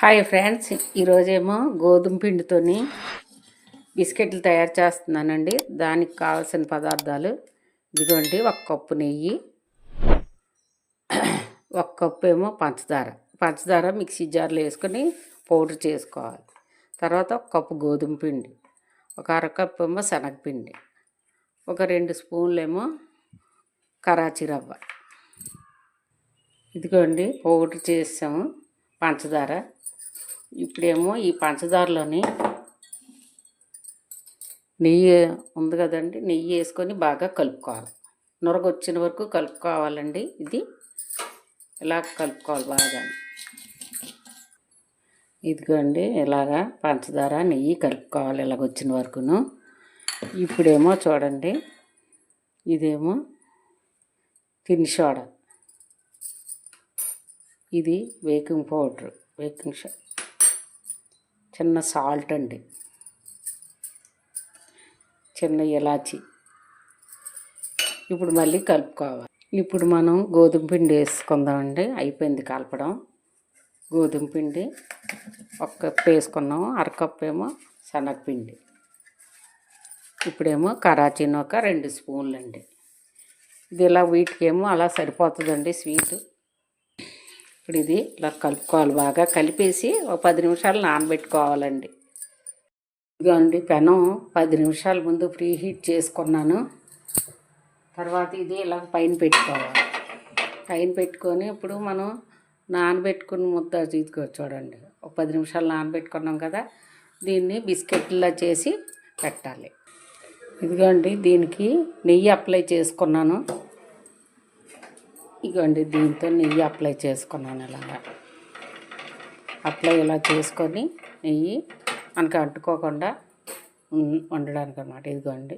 Hi friends ఈరోజేమో గోధుమ పిండితోని బిస్కెట్లు తయారు చేస్తున్నానండి. దానికి కావాల్సిన పదార్థాలు ఇదిగోండి ఒక కప్పు నెయ్యి ఒక కప్పు ఏమో పంచదార. పంచదార మిక్సీ జార్లో వేసుకొని పౌడర్ చేసుకోవాలి. తర్వాత ఒక కప్పు గోధుమ పిండి ఒక అరకప్పు ఏమో శనగపిండి ఒక రెండు స్పూన్లు ఏమో కరాచీ రవ్వ. ఇదిగోండి పౌడర్ చేసాము పంచదార. ఇప్పుడేమో ఈ పంచదారలోని నెయ్యి ఉంది కదండి నెయ్యి వేసుకొని బాగా కలుపుకోవాలి. నొరగొచ్చిన వరకు కలుపుకోవాలండి ఇది. ఇలా కలుపుకోవాలి బాగా? ఇదిగోండి ఇలాగా పంచదార నెయ్యి కలుపుకోవాలి ఇలాగ వచ్చిన వరకును. ఇప్పుడేమో చూడండి ఇదేమో తిని సోడా. ఇది బేకింగ్ పౌడర్ బేకింగ్ సోడా. చిన్న సాల్ట్ అండి. చిన్న ఇలాచి. ఇప్పుడు మళ్ళీ కలుపుకోవాలి. ఇప్పుడు మనం గోధుమ పిండి వేసుకుందామండి. అయిపోయింది కలపడం. గోధుమ పిండి ఒక కప్పు వేసుకున్నాము. అరకప్పు ఏమో శనగపిండి. ఇప్పుడేమో కరాచీని ఒక రెండు స్పూన్లు అండి ఇది ఇలా వీటికేమో అలా సరిపోతుందండి స్వీట్. ఇప్పుడు ఇది ఇలా కలుపుకోవాలి. బాగా కలిపేసి ఒక పది నిమిషాలు నానబెట్టుకోవాలండి. ఇదిగోండి పెనం పది నిమిషాల ముందు ప్రీ హీట్ చేసుకున్నాను. తర్వాత ఇది ఇలా పైన పెట్టుకోవాలి. పైన పెట్టుకొని ఇప్పుడు మనం నానబెట్టుకుని ముద్ద ఇదిగో చూడండి. ఒక పది నిమిషాలు నానబెట్టుకున్నాం కదా. దీన్ని బిస్కెట్లా చేసి పెట్టాలి. ఇదిగోండి దీనికి నెయ్యి అప్లై చేసుకున్నాను. ఇగోండి దీంతో నెయ్యి అప్లై చేసుకున్నాను ఇలాగా. అప్లై ఇలా చేసుకొని నెయ్యి మనకి అంటుకోకుండా వండడానికి అనమాట ఇదిగోండి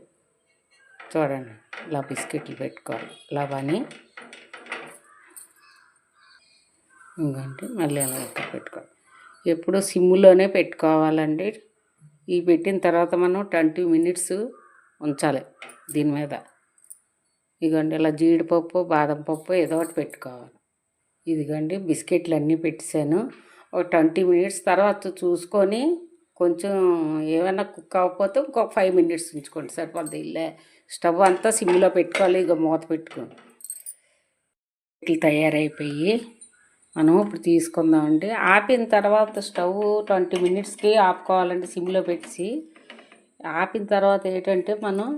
చూడండి ఇలా బిస్కెట్లు పెట్టుకోవాలి ఇలా పని ఇంకంటే మళ్ళీ అలా ఇక్కడ పెట్టుకోవాలి ఎప్పుడు సిమ్లోనే పెట్టుకోవాలండి. ఇవి పెట్టిన తర్వాత మనం ట్వంటీ మినిట్స్ ఉంచాలి దీని మీద. ఇదిగోండి ఇలా జీడిపప్పు బాదం పప్పు ఏదో ఒకటి పెట్టుకోవాలి. ఇదిగోండి బిస్కెట్లు అన్నీ పెట్టేశాను. ఒక ట్వంటీ మినిట్స్ తర్వాత చూసుకొని కొంచెం ఏమైనా కుక్ అవ్వకపోతే ఇంకొక ఫైవ్ మినిట్స్ ఉంచుకోండి సరిపోద్ది. ఇల్లే స్టవ్ అంతా సిమ్లో పెట్టుకోవాలి ఇక మూత పెట్టుకోండి ఇట్లా తయారైపోయి మనం ఇప్పుడు తీసుకుందామండి ఆపిన తర్వాత స్టవ్ ట్వంటీ మినిట్స్కి ఆపుకోవాలండి సిమ్లో పెట్టి ఆపిన తర్వాత ఏంటంటే మనం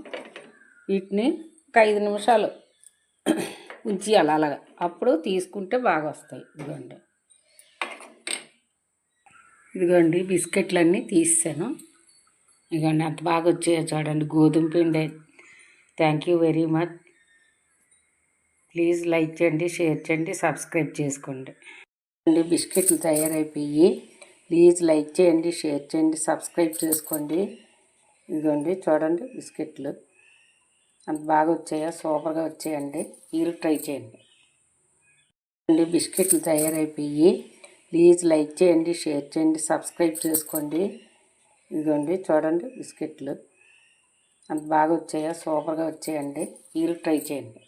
వీటిని ఒక ఐదు నిమిషాలు ఉంచేయాలి అలాగా. అప్పుడు తీసుకుంటే బాగా వస్తాయి. ఇదిగోండి. ఇదిగోండి బిస్కెట్లన్నీ తీసాను ఇదిగోండి అంత బాగా వచ్చాయో చూడండి. గోధుమ పిండి. Thank you very much please like చేయండి షేర్ చేయండి సబ్స్క్రైబ్ చేసుకోండి. అండి బిస్కెట్లు తయారైపోయి. ప్లీజ్ లైక్ చేయండి షేర్ చేయండి సబ్స్క్రైబ్ చేసుకోండి. ఇదిగోండి చూడండి బిస్కెట్లు. అంత బాగా వచ్చాయా? సూపర్గా వచ్చాయండి. మీరు ట్రై చేయండి. అండి బిస్కెట్లు తయారైపోయి. ప్లీజ్ లైక్ చేయండి షేర్ చేయండి సబ్స్క్రైబ్ చేసుకోండి. ఇదిగోండి చూడండి బిస్కెట్లు. అంత బాగా వచ్చాయా? సూపర్గా వచ్చాయండి. మీరు ట్రై చేయండి.